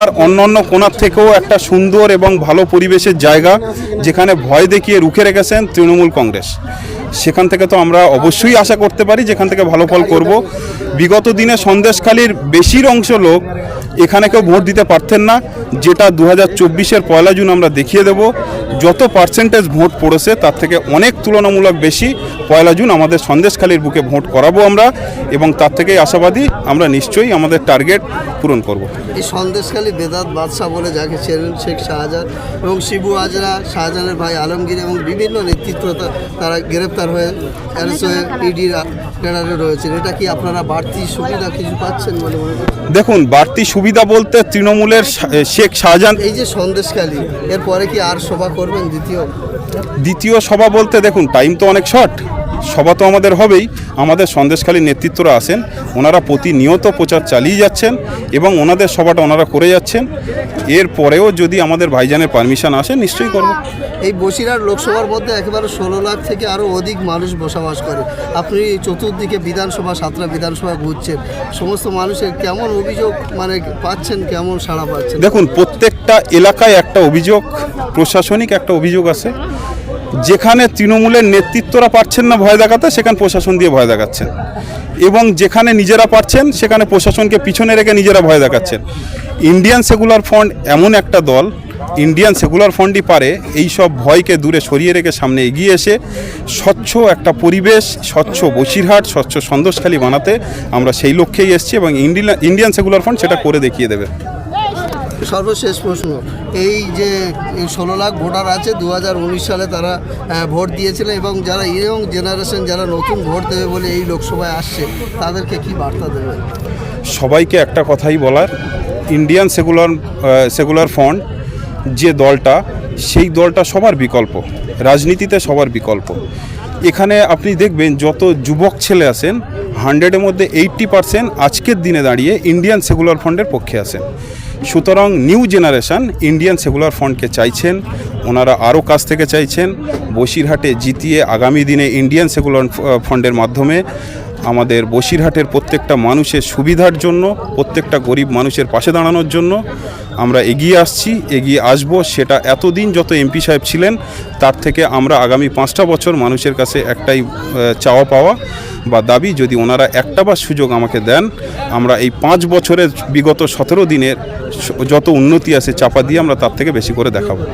আর অন্যান্য কোনার থেকেও একটা সুন্দর এবং ভালো পরিবেশের জায়গা যেখানে ভয় দেখিয়ে রুখে রেখেছেন তৃণমূল কংগ্রেস। সেখান থেকে তো আমরা অবশ্যই আশা করতে পারি যেখান থেকে ভালো ফল করব। বিগত দিনে সন্দেশখালীর বেশির অংশ লোক এখানে কেউ ভোট দিতে পারতেন না। যেটা দু হাজার চব্বিশের পয়লা জুন আমরা দেখিয়ে দেব। যত পার্সেন্টেজ ভোট পড়েছে তার থেকে অনেক তুলনামূলক বেশি পয়লা জুন আমাদের সন্দেশখালীর বুকে ভোট করাবো আমরা এবং তার থেকেই আশাবাদী আমরা নিশ্চয়ই আমাদের টার্গেট পূরণ করব। এই সন্দেশখালী বেদাত বাদশাহ বলে যাকে ছিলেন শেখ শাহজাহান এবং শিবু আজরা শাহজাহানের ভাই আলমগীর এবং বিভিন্ন নেতৃত্ব তারা গ্রেপ্তার হয়ে অ্যারেস্ট হয়ে ইডির ক্যাডারে রয়েছেন। এটা কি আপনারা বাড়তি সুবিধা কিছু পাচ্ছেন বলে মনে দেখুন বাড়তি সুবিধা বলতে তৃণমূলের শেখ শাহজাহান এই যে সন্দেশখালী এরপরে কি আর সভা করবেন দ্বিতীয়? দ্বিতীয় সভা বলতে দেখুন টাইম তো অনেক শর্ট সভা তো আমাদের হবেই। আমাদের সন্দেশখালী নেতৃত্বরা আসেন ওনারা প্রতিনিয়ত প্রচার চালিয়ে যাচ্ছেন এবং ওনাদের সভাটা ওনারা করে যাচ্ছেন। এরপরেও যদি আমাদের ভাইজানের পারমিশন আসে নিশ্চয়ই করব। এই বসিরহাট লোকসভার মধ্যে একেবারে ষোলো লাখ থেকে আরও অধিক মানুষ বসবাস করে। আপনি চতুর্দিকে বিধানসভা সাতটা বিধানসভা ঘুরছেন। সমস্ত মানুষের কেমন অভিযোগ মানে পাচ্ছেন কেমন সাড়া পাচ্ছেন? দেখুন প্রত্যেকটা এলাকায় একটা অভিযোগ প্রশাসনিক একটা অভিযোগ আছে। যেখানে তৃণমূলের নেতৃত্বরা পারছেন না ভয় দেখাতে, সেখানে প্রশাসন দিয়ে ভয় দেখাচ্ছেন। এবং যেখানে নিজেরা পারছেন, সেখানে প্রশাসনকে পিছনে রেখে নিজেরা ভয় দেখাচ্ছেন। ইন্ডিয়ান সেকুলার ফ্রন্ট এমন একটা দল ইন্ডিয়ান সেকুলার ফ্রন্টই পারে, এই সব ভয়কে দূরে সরিয়ে রেখে সামনে এগিয়ে এসে স্বচ্ছ একটা পরিবেশ, স্বচ্ছ বসিরহাট, স্বচ্ছ সন্দেশখালী বানাতে আমরা সেই লক্ষ্যেই এসেছি এবং ইন্ডিয়ান সেকুলার ফ্রন্ট সেটা করে দেখিয়ে দেবে। সর্বশেষ প্রশ্ন, এই যে ষোলো লাখ ভোটার আছে দু হাজার উনিশ সালে তারা ভোট দিয়েছিলেন এবং যারা ইয়ং জেনারেশন, যারা নতুন ভোট দেবে বলে এই লোকসভায় আসছে, তাদেরকে কি বার্তা দেবে সবাইকে একটা কথাই বলার ইন্ডিয়ান সেকুলার সেকুলার ফ্রন্ট যে দলটা, সেই দলটা সবার বিকল্প, রাজনীতিতে সবার বিকল্প। এখানে আপনি দেখবেন যত যুবক ছেলে আছেন হান্ড্রেডের মধ্যে এইট্টি পারসেন্ট আজকের দিনে দাঁড়িয়ে ইন্ডিয়ান সেকুলার ফ্রন্টের পক্ষে আছেন। সুতরাং নিউ জেনারেশান ইন্ডিয়ান সেকুলার ফ্রন্টকে চাইছেন, ওনারা আরও কাছ থেকে চাইছেন, বসিরহাটে জিতিয়ে আগামী দিনে ইন্ডিয়ান সেকুলার ফ্রন্টের মাধ্যমে আমাদের বসিরহাটের প্রত্যেকটা মানুষের সুবিধার জন্য, প্রত্যেকটা গরিব মানুষের পাশে দাঁড়ানোর জন্য আমরা এগিয়ে আসছি, এগিয়ে আসব। সেটা এতদিন যত এমপি সাহেব ছিলেন, তার থেকে আমরা আগামী পাঁচটা বছর মানুষের কাছে একটাই চাওয়া পাওয়া বা দাবি, যদি ওনারা একটা বার সুযোগ আমাকে দেন, আমরা এই পাঁচ বছরের বিগত সতেরো দিনের যত উন্নতি আছে, চাপা দিয়ে আমরা তার থেকে বেশি করে দেখাবো।